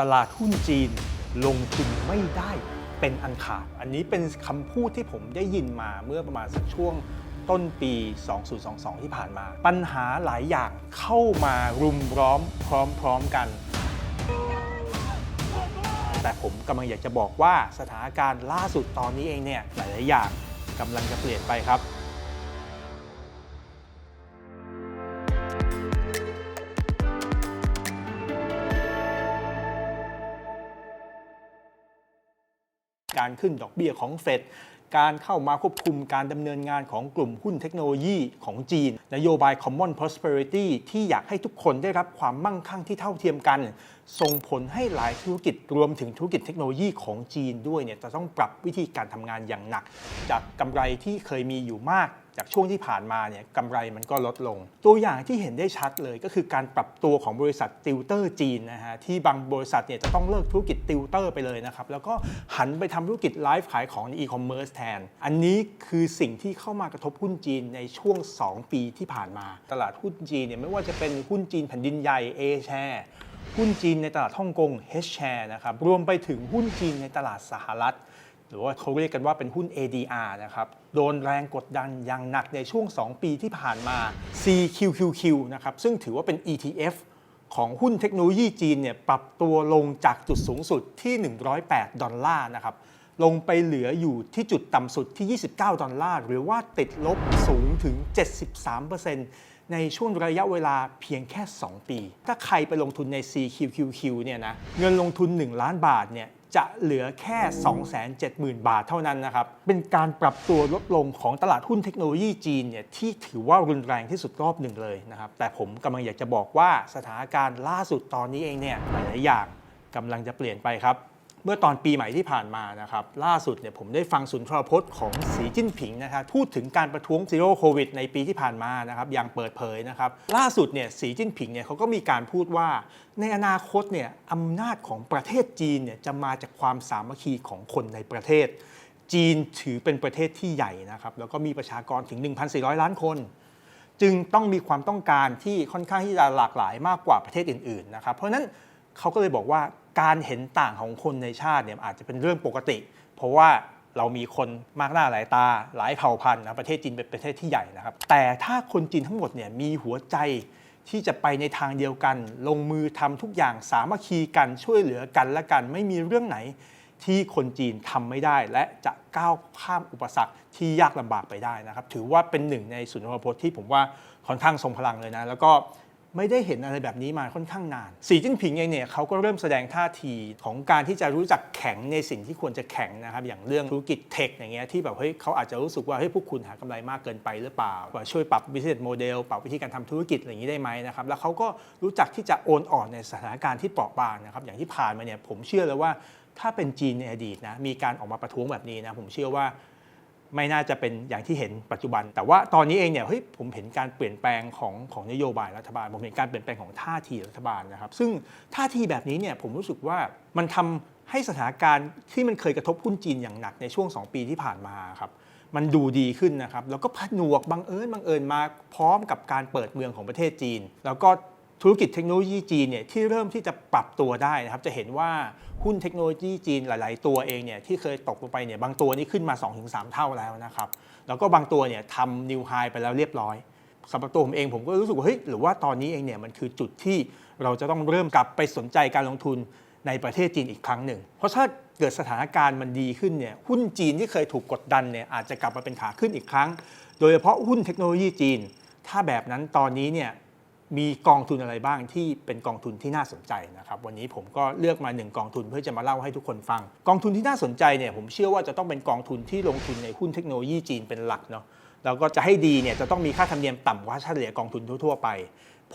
ตลาดหุ้นจีนลงทุนไม่ได้เป็นอันขาด อันนี้เป็นคำพูดที่ผมได้ยินมาเมื่อประมาณสักช่วงต้นปี 2022 ที่ผ่านมา ปัญหาหลายอย่างเข้ามารุมร้อมพร้อมๆกัน แต่ผมกำลังอยากจะบอกว่าสถานการณ์ล่าสุดตอนนี้เองเนี่ยหลายๆอย่างกำลังจะเปลี่ยนไปครับ การขึ้นดอกเบี้ยของเฟดการเข้ามาควบคุมการดำเนินงานของกลุ่มหุ้นเทคโนโลยีของจีน นโยบาย Common Prosperity ที่อยากให้ทุกคนได้รับความมั่งคั่งที่เท่าเทียมกัน ส่งผลให้หลายธุรกิจรวมถึงธุรกิจเทคโนโลยีของจีนด้วยเนี่ยจะต้องปรับวิธีการทำงานอย่างหนัก จากกำไรที่เคยมีอยู่มาก จากช่วงที่ผ่านมาเนี่ยกำไรมันก็ลดลง ตัวอย่างที่เห็นได้ชัดเลยก็คือการปรับตัวของบริษัทติวเตอร์จีนนะฮะที่บางบริษัทเนี่ยจะต้องเลิกธุรกิจติวเตอร์ไปเลยนะครับแล้วก็หันไปทำธุรกิจไลฟ์ขายของในอีคอมเมิร์ซแทน อันนี้คือสิ่งที่เข้ามากระทบหุ้นจีนในช่วง 2 ปีที่ผ่านมา ตลาดหุ้นจีนเนี่ยไม่ว่าจะเป็นหุ้นจีนแผ่นดินใหญ่ A share หุ้นจีนในตลาดฮ่องกง H share นะครับรวมไปถึงหุ้นจีนในตลาดสหรัฐ รือว่าเขาเรียกกันว่าเป็นหุ้น ADR นะครับ โดนแรงกดดันอย่างหนักในช่วง 2 ปีที่ผ่านมา CQQQ นะครับ ซึ่งถือว่าเป็น ETF ของหุ้นเทคโนโลยีจีนเนี่ยปรับตัวลงจากจุดสูงสุดที่ 108 ดอลลาร์นะครับ ลงไปเหลืออยู่ที่จุดต่ำสุดที่ 29 ดอลลาร์ หรือว่าติดลบสูงถึง 73%ในช่วงระยะเวลาเพียงแค่ 2 ปี ถ้าใครไปลงทุนใน CQQQ เนี่ยนะ เงินลงทุน 1 ล้านบาทเนี่ย จะเหลือแค่ 270,000 บาทเท่านั้นนะครับ เป็นการปรับตัวลดลงของตลาดหุ้นเทคโนโลยีจีนเนี่ยที่ถือว่ารุนแรงที่สุดรอบหนึ่งเลยนะครับ แต่ผมกำลังอยากจะบอกว่าสถานการณ์ล่าสุดตอนนี้เองเนี่ยหลายๆอย่างกำลังจะเปลี่ยนไปครับ เมื่อตอนปีใหม่ที่ผ่านมานะครับล่าสุดเนี่ยผมได้ฟังสุนทรพจน์ของสีจิ้นผิงนะครับพูดถึงการประท้วงซีโร่โควิดในปีที่ผ่านมานะครับอย่างเปิดเผยนะครับล่าสุดเนี่ยสีจิ้นผิงเนี่ยเขาก็มีการพูดว่า ในอนาคตเนี่ยอำนาจของประเทศจีนเนี่ยจะมาจากความสามัคคีของคนในประเทศ จีนถือเป็นประเทศที่ใหญ่นะครับแล้วก็มีประชากรถึง 1,400 ล้านคนจึงต้องมีความต้องการที่ค่อนข้างที่จะหลากหลายมากกว่าประเทศอื่นๆนะครับเพราะฉะนั้น เขาก็เลยบอกว่าการเห็นต่างของคนในชาติเนี่ยอาจจะเป็นเรื่องปกติ เพราะว่าเรามีคนมากหน้าหลายตาหลายเผ่าพันธุ์นะประเทศจีนเป็นประเทศที่ใหญ่นะครับ แต่ถ้าคนจีนทั้งหมดเนี่ยมีหัวใจที่จะไปในทางเดียวกัน ลงมือทำทุกอย่างสามัคคีกันช่วยเหลือกันและกัน ไม่มีเรื่องไหนที่คนจีนทำไม่ได้ และจะก้าวข้ามอุปสรรคที่ยากลำบากไปได้นะครับ ถือว่าเป็นหนึ่งในสุนทรพจน์ที่ผมว่าค่อนข้างทรงพลังเลยนะ แล้วก็ ไม่ได้เห็นอะไรแบบนี้มาค่อนข้างนาน สีจิ้นผิงเองเนี่ยเขาก็เริ่มแสดงท่าทีของการที่จะรู้จักแข็งในสิ่งที่ควรจะแข็งนะครับอย่างเรื่องธุรกิจเทคอย่างเงี้ยที่แบบเฮ้ยเขาอาจจะรู้สึกว่าเฮ้ยพวกคุณหากำไรมากเกินไปหรือเปล่าว่าช่วยปรับ business model ปรับวิธีการทำธุรกิจอะไรอย่างนี้ได้ไหมนะครับแล้วเขาก็รู้จักที่จะโอนอ่อนในสถานการณ์ที่เปราะบางนะครับอย่างที่ผ่านมาเนี่ยผมเชื่อเลยว่าถ้าเป็นจีนในอดีตนะมีการออกมาประท้วงแบบนี้นะผมเชื่อว่า ไม่น่าจะเป็นอย่างที่เห็นปัจจุบัน แต่ว่าตอนนี้เองเนี่ยเฮ้ยผมเห็นการเปลี่ยนแปลงของของนโยบายรัฐบาล ผมเห็นการเปลี่ยนแปลงของท่าทีรัฐบาลนะครับ ซึ่งท่าทีแบบนี้เนี่ยผมรู้สึกว่ามันทำให้สถานการณ์ที่มันเคยกระทบหุ้นจีนอย่างหนักในช่วง 2 ปีที่ผ่านมาครับมันดูดีขึ้นนะครับ แล้วก็ผนวกบังเอิญบังเอิญมาพร้อมกับการเปิดเมืองของประเทศจีน แล้วก็ ธุรกิจเทคโนโลยีจีนเนี่ยที่เริ่มที่จะปรับตัวได้นะครับจะเห็นว่าหุ้นเทคโนโลยีจีนหลาย ๆ ตัวเองเนี่ยที่เคยตกลงไปเนี่ยบางตัวนี่ขึ้นมา 2-3 เท่าแล้วนะครับแล้วก็บางตัวเนี่ยทำนิวไฮไปแล้วเรียบร้อยสำหรับตัวผมเองผมก็รู้สึกว่าเฮ้ยหรือว่าตอนนี้เองเนี่ยมันคือจุดที่เราจะต้องเริ่มกลับไปสนใจการลงทุนในประเทศจีนอีกครั้งหนึ่ง เพราะถ้าเกิดสถานการณ์มันดีขึ้นเนี่ยหุ้นจีนที่เคยถูกกดดันเนี่ยอาจจะกลับมาเป็นขาขึ้นอีกครั้ง โดยเฉพาะหุ้นเทคโนโลยีจีน ถ้าแบบนั้นตอนนี้เนี่ย มีกองทุนอะไรบ้างที่เป็นกองทุนที่น่าสนใจนะครับวันนี้ผมก็เลือกมาหนึ่งกองทุนเพื่อจะมาเล่าให้ทุกคนฟัง กองทุนที่น่าสนใจเนี่ยผมเชื่อว่าจะต้องเป็นกองทุนที่ลงทุนในหุ้นเทคโนโลยีจีนเป็นหลักเนาะแล้วก็จะให้ดีเนี่ยจะต้องมีค่าธรรมเนียมต่ำกว่าเฉลี่ยกองทุนทั่วๆไป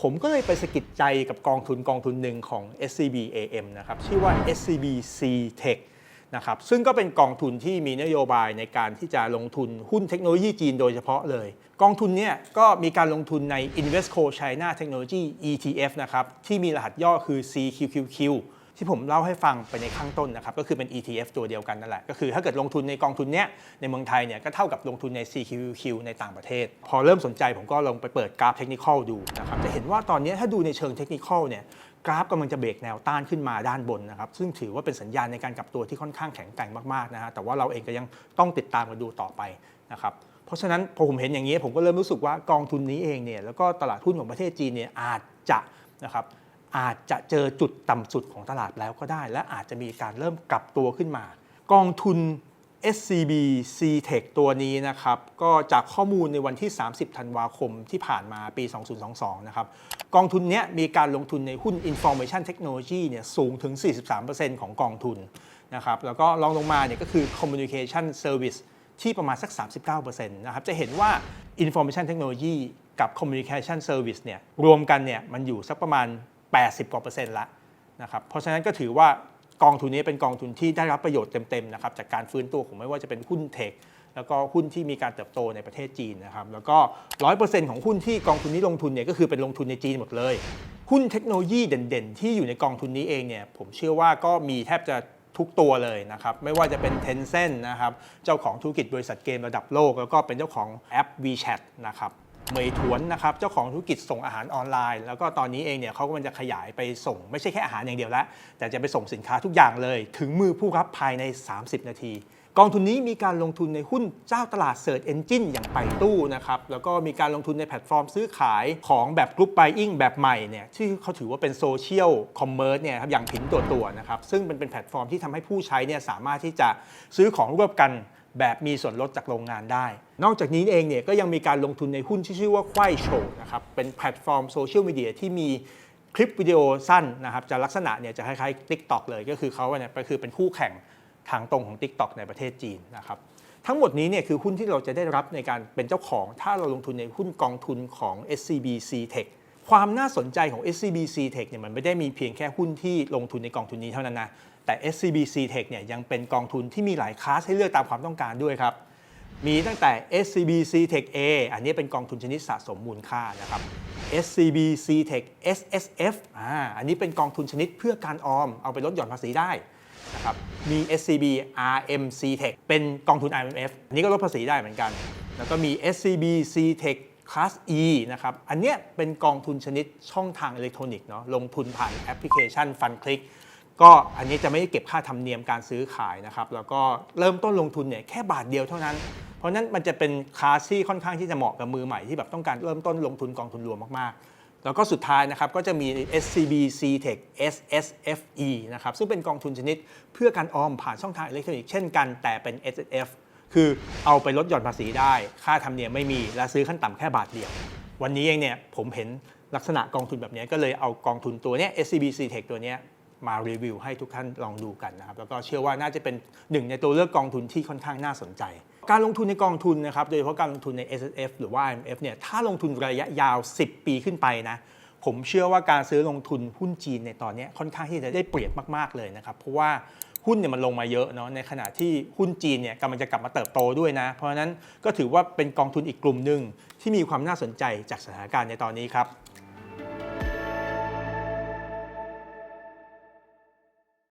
ผมก็เลยไปสะกิดใจกับกองทุนกองทุนหนึ่งของ SCB AM นะครับชื่อว่า SCB C Tech นะครับซึ่งก็เป็นกองทุนที่มีนโยบายในการที่จะลงทุนหุ้นเทคโนโลยีจีนโดยเฉพาะเลย กองทุนเนี่ยก็มีการลงทุนใน Investco China Technology ETF นะครับที่มีรหัสย่อคือ CQQQ ที่ผมเล่าให้ฟังไปในข้างต้นนะครับก็คือเป็น ETF ตัวเดียวกันนั่นแหละ ก็คือถ้าเกิดลงทุนในกองทุนเนี้ยในเมืองไทยเนี่ยก็เท่ากับลงทุนใน CQQQ ในต่างประเทศ พอเริ่มสนใจผมก็ลงไปเปิดกราฟเทคนิคอลดูนะครับจะเห็นว่าตอนนี้ถ้าดูในเชิงเทคนิคอลเนี่ย กราฟกำลังจะเบรกแนวต้านขึ้นมาด้านบนนะครับซึ่งถือว่าเป็นสัญญาณในการกลับตัวที่ค่อนข้างแข็งแกร่งมากๆนะฮะแต่ว่าเราเองก็ยังต้องติดตามกันดูต่อไปนะครับเพราะฉะนั้นพอผมเห็นอย่างนี้ผมก็เริ่มรู้สึกว่ากองทุนนี้เองเนี่ยแล้วก็ตลาดหุ้นของประเทศจีนเนี่ยอาจจะนะครับอาจจะเจอจุดต่ำสุดของตลาดแล้วก็ได้ และอาจจะมีการเริ่มกลับตัวขึ้นมา กองทุน SCB CTech ตัวนี้นะครับ ก็จากข้อมูลในวันที่ 30 ธันวาคมที่ผ่านมาปี 2022 นะครับ กองทุนเนี้ยมีการลงทุนในหุ้น Information Technology เนี่ยสูงถึง 43%ของกองทุนนะครับ แล้วก็รองลงมาเนี่ยก็คือ Communication Service ที่ประมาณสัก 39%นะครับ จะเห็นว่า Information Technology กับ Communication Service เนี่ยรวมกันเนี่ยมันอยู่สักประมาณ 80 กว่าเปอร์เซ็นต์ละนะครับ เพราะฉะนั้นก็ถือว่า กองทุนนี้เป็นกองทุนที่ได้รับประโยชน์เต็มๆนะครับจากการฟื้นตัวของไม่ว่าจะเป็นหุ้นเทคแล้วก็หุ้นที่มีการเติบโตในประเทศจีนนะครับแล้วก็100%ของหุ้นที่กองทุนนี้ลงทุนเนี่ยก็คือเป็นลงทุนในจีนหมดเลย หุ้นเทคโนโลยีเด่นๆ ที่อยู่ในกองทุนนี้เองเนี่ยผมเชื่อว่าก็มีแทบจะทุกตัวเลยนะครับไม่ว่าจะเป็น Tencent นะครับเจ้าของธุรกิจบริษัทเกมระดับโลก แล้วก็เป็นเจ้าของแอป WeChat นะครับ เมยถวนนะครับเจ้าของธุรกิจส่งอาหารออนไลน์ แล้วก็ตอนนี้เองเนี่ยเขากำลังจะขยายไปส่งไม่ใช่แค่อาหารอย่างเดียวแล้ว แต่จะไปส่งสินค้าทุกอย่างเลย ถึงมือผู้รับภายใน 30 นาทีกองทุนนี้มีการลงทุนในหุ้นเจ้าตลาด Search Engine อย่างไปตู้นะครับ แล้วก็มีการลงทุนในแพลตฟอร์มซื้อขายของแบบกรุ๊ป Buying แบบใหม่เนี่ยที่เขาถือว่าเป็นโซเชียลคอมเมอร์สเนี่ยครับอย่างผินตัวตัวนะครับ ซึ่งมันเป็นแพลตฟอร์มที่ทำให้ผู้ใช้เนี่ยสามารถที่จะซื้อของร่วมกัน แบบมีส่วนลดจากโรงงานได้ นอกจากนี้เองเนี่ยก็ยังมีการลงทุนในหุ้นที่ชื่อว่าควายโชว์นะครับเป็นแพลตฟอร์มโซเชียลมีเดียที่มีคลิปวิดีโอสั้นนะครับจะลักษณะเนี่ยจะคล้ายๆ TikTok เลยก็คือเขาเนี่ยก็คือเป็นคู่แข่งทางตรงของ TikTok ในประเทศจีนนะครับทั้งหมดนี้เนี่ยคือหุ้นที่เราจะได้รับในการเป็นเจ้าของ ถ้าเราลงทุนในหุ้นกองทุนของ SCB CTech ความน่าสนใจของ SCB CTech เนี่ยมันไม่ได้มีเพียงแค่หุ้นที่ลงทุนในกองทุนนี้เท่านั้นนะแต่ SCB CTech เนี่ยยังเป็นกองทุนที่มีหลายคลาสให้เลือกตามความต้องการด้วยครับ มีตั้งแต่ SCB CTech A อันนี้เป็นกองทุนชนิดสะสมมูลค่านะครับ SCB CTech SSF อ่าอันนี้เป็นกองทุนชนิดเพื่อการออม เอาไปลดหย่อนภาษีได้นะครับ มี SCB RM CTech เป็นกองทุน IMF อันนี้ก็ลดภาษีได้เหมือนกัน แล้วก็มี SCB CTech Class E นะครับ อันเนี้ยเป็นกองทุนชนิดช่องทางอิเล็กทรอนิกส์เนาะ ลงทุนผ่านแอปพลิเคชัน Fun Click ก็ ก็อันนี้จะไม่ได้เก็บค่าธรรมเนียมการซื้อขายนะครับ แล้วก็เริ่มต้นลงทุนเนี่ยแค่บาทเดียวเท่านั้น เพราะนั้นมันจะเป็นคลาสที่ค่อนข้างที่จะเหมาะกับมือใหม่ที่แบบต้องการเริ่มต้นลงทุนกองทุนรวมมากๆ แล้วก็สุดท้ายนะครับก็จะมี SCB CTech SSFE นะครับซึ่งเป็นกองทุนชนิดเพื่อการออมผ่านช่องทางอิเล็กทรอนิกส์เช่นกันแต่เป็น SSF คือเอาไปลดหย่อนภาษีได้ ค่าธรรมเนียมไม่มี และซื้อขั้นต่ำแค่บาทเดียว วันนี้เองเนี่ยผมเห็นลักษณะกองทุนแบบนี้ก็เลยเอากองทุนตัวเนี้ย SCB CTech ตัวเนี้ย มารีวิวให้ทุกท่านลองดูกันนะครับแล้วก็เชื่อว่าน่าจะเป็นหนึ่งในตัวเลือกกองทุนที่ค่อนข้างน่าสนใจ การลงทุนในกองทุนนะครับโดยเฉพาะการลงทุนใน S F หรือว่า M F เนี่ยถ้าลงทุนระยะยาว 10 ปีขึ้นไปนะผมเชื่อว่าการซื้อลงทุนหุ้นจีนในตอนนี้ค่อนข้างที่จะได้เปรียบมากๆเลยนะครับเพราะว่าหุ้นเนี่ยมันลงมาเยอะเนาะในขณะที่หุ้นจีนเนี่ยกำลังจะกลับมาเติบโตด้วยนะ เพราะฉะนั้นก็ถือว่าเป็นกองทุนอีกกลุ่มหนึ่งที่มีความน่าสนใจจากสถานการณ์ในตอนนี้ครับ